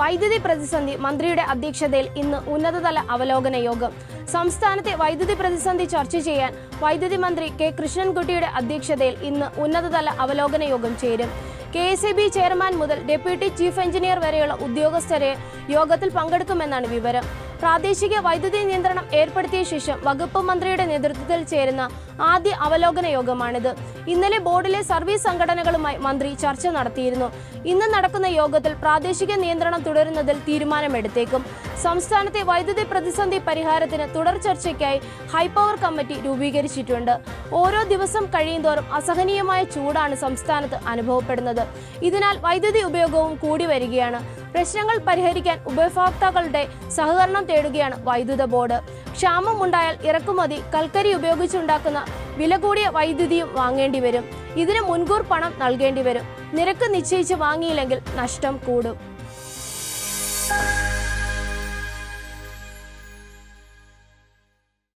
വൈദ്യുതി പ്രതിസന്ധി മന്ത്രിയുടെ അധ്യക്ഷതയിൽ ഇന്ന് ഉന്നതതല അവലോകന യോഗം. സംസ്ഥാനത്തെ വൈദ്യുതി പ്രതിസന്ധി ചർച്ച ചെയ്യാൻ വൈദ്യുതി മന്ത്രി കെ കൃഷ്ണൻകുട്ടിയുടെ അധ്യക്ഷതയിൽ ഇന്ന് ഉന്നതതല അവലോകന യോഗം ചേരും. കെ എസ് ബി ചെയർമാൻ മുതൽ ഡെപ്യൂട്ടി ചീഫ് എഞ്ചിനീയർ വരെയുള്ള ഉദ്യോഗസ്ഥരെ യോഗത്തിൽ പങ്കെടുക്കുമെന്നാണ് വിവരം. പ്രാദേശിക വൈദ്യുതി നിയന്ത്രണം ഏർപ്പെടുത്തിയ ശേഷം വകുപ്പ് മന്ത്രിയുടെ നേതൃത്വത്തിൽ ചേരുന്ന ആദ്യ അവലോകന യോഗമാണിത്. ഇന്നലെ ബോർഡിലെ സർവീസ് സംഘടനകളുമായി മന്ത്രി ചർച്ച നടത്തിയിരുന്നു. ഇന്ന് നടക്കുന്ന യോഗത്തിൽ പ്രാദേശിക നിയന്ത്രണം തുടരുന്നതിൽ തീരുമാനമെടുത്തേക്കും. സംസ്ഥാനത്തെ വൈദ്യുതി പ്രതിസന്ധി പരിഹാരത്തിന് തുടർ ചർച്ചയ്ക്കായി ഹൈപവർ കമ്മിറ്റി രൂപീകരിച്ചിട്ടുണ്ട്. ഓരോ ദിവസം കഴിയുന്തോറും അസഹനീയമായ ചൂടാണ് സംസ്ഥാനത്ത് അനുഭവപ്പെടുന്നത്. ഇതിനാൽ വൈദ്യുതി ഉപയോഗവും കൂടി വരികയാണ്. പ്രശ്നങ്ങൾ പരിഹരിക്കാൻ ഉപഭോക്താക്കളുടെ സഹകരണം തേടുകയാണ് വൈദ്യുത ബോർഡ്. ക്ഷാമം ഉണ്ടായാൽ ഇറക്കുമതി കൽക്കരി ഉപയോഗിച്ചുണ്ടാക്കുന്ന വില കൂടിയ വൈദ്യുതിയും വാങ്ങേണ്ടി വരും. ഇതിന് മുൻകൂർ പണം നൽകേണ്ടി വരും. നിരക്ക് നിശ്ചയിച്ച് വാങ്ങിയില്ലെങ്കിൽ നഷ്ടം കൂടും.